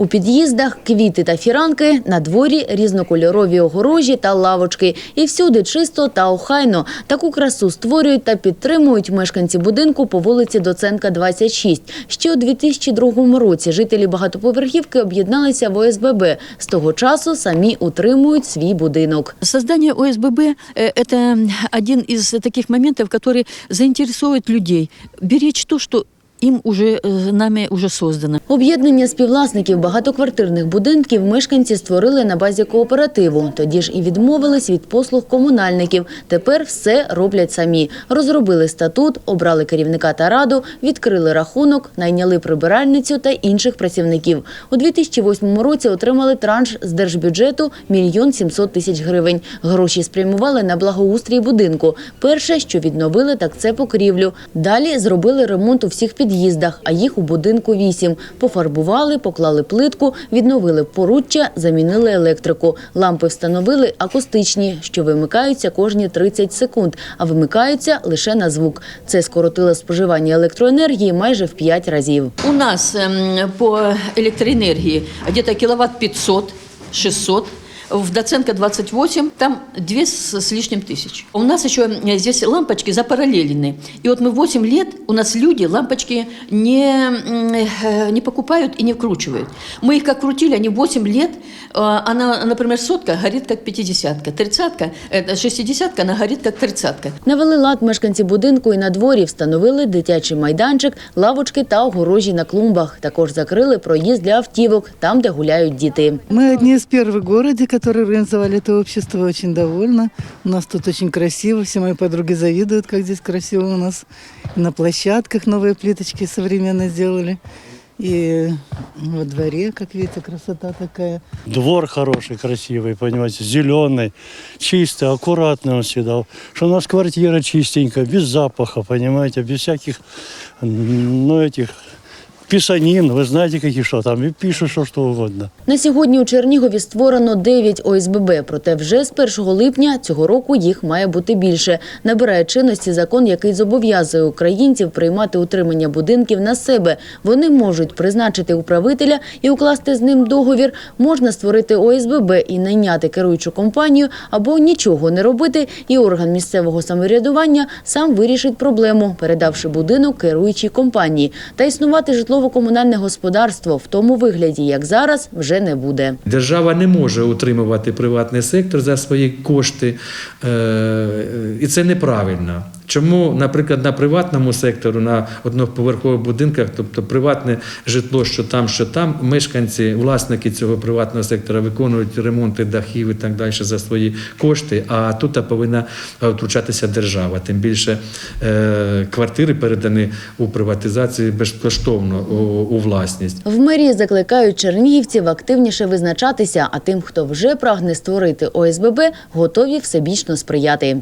У під'їздах квіти та фіранки, на дворі різнокольорові огорожі та лавочки. І всюди чисто та охайно. Таку красу створюють та підтримують мешканці будинку по вулиці Доценка, 26. Ще у 2002 році жителі багатоповерхівки об'єдналися в ОСББ. З того часу самі утримують свій будинок. Создание ОСББ э, – это один из таких моментов, который заинтересует людей. Беречь то, что им уже э, нами уже создано. Об'єднання співвласників багатоквартирних будинків мешканці створили на базі кооперативу. Тоді ж і відмовились від послуг комунальників. Тепер все роблять самі. Розробили статут, обрали керівника та раду, відкрили рахунок, найняли прибиральницю та інших працівників. У 2008 році отримали транш з держбюджету мільйон 700 тисяч гривень. Гроші спрямували на благоустрій будинку. Перше, що відновили, так це покрівлю. Далі зробили ремонт у всіх під'їздах, а їх у будинку вісім. Пофарбували, поклали плитку, відновили поруччя, замінили електрику. Лампи встановили акустичні, що вимикаються кожні 30 секунд, а вимикаються лише на звук. Це скоротило споживання електроенергії майже в 5 разів. У нас эм, по электроэнергии где-то киловатт 500, 600. В Доценко 28, там 2 с, с лишним тысяч. У нас еще э, здесь лампочки запараллелены. И вот мы 8 лет, у нас люди лампочки не, м, э, не покупают и не вкручивают. Мы их как крутили, они 8 лет, э, она, например, сотка горит как 50-ка, 30-ка, э, 60-ка, она горит как 30-ка. Навели лад мешканці будинку і на дворі встановили дитячий майданчик, лавочки та огорожі на клумбах. Також закрили проїзд для автівок, там, де гуляють діти. Мы одни из первых в городе, которые организовали это общество, очень довольна. У нас тут очень красиво, все мои подруги завидуют, как здесь красиво у нас. И на площадках новые плиточки современно сделали. И во дворе, как видите, красота такая. Двор хороший, красивый, понимаете, зеленый, чистый, аккуратный он всегда. Что у нас квартира чистенькая, без запаха, понимаете, без всяких, м, ну, этих писанин, вы знаете, какие что там, и пишут что, что угодно. На сьогодні у Чернігові створено 9 ОСББ, проте вже з 1 липня цього року їх має бути більше. Набирає чинності закон, який зобов'язує українців приймати утримання будинків на себе. Вони можуть призначити управителя і укласти з ним договір. Можна створити ОСББ і найняти керуючу компанію або нічого не робити, і орган місцевого самоврядування сам вирішить проблему, передавши будинок керуючій компанії. Та існувати житлово-комунальне господарство в тому вигляді, як зараз, вже не буде. Держава не може утримувати приватний сектор за свої кошти, е, і це неправильно. Чому, наприклад, на приватному сектору, на одноповерхових будинках, тобто приватне житло, що там, що там, мешканці, власники цього приватного сектора виконують ремонти дахів і так далі за свої кошти, а тут повинна втручатися держава. Тим більше е, квартири передані у приватизацію безкоштовно у власність. В мерії закликають чернігівців активніше визначатися, а тим, хто вже прагне створити ОСББ, готові всебічно сприяти.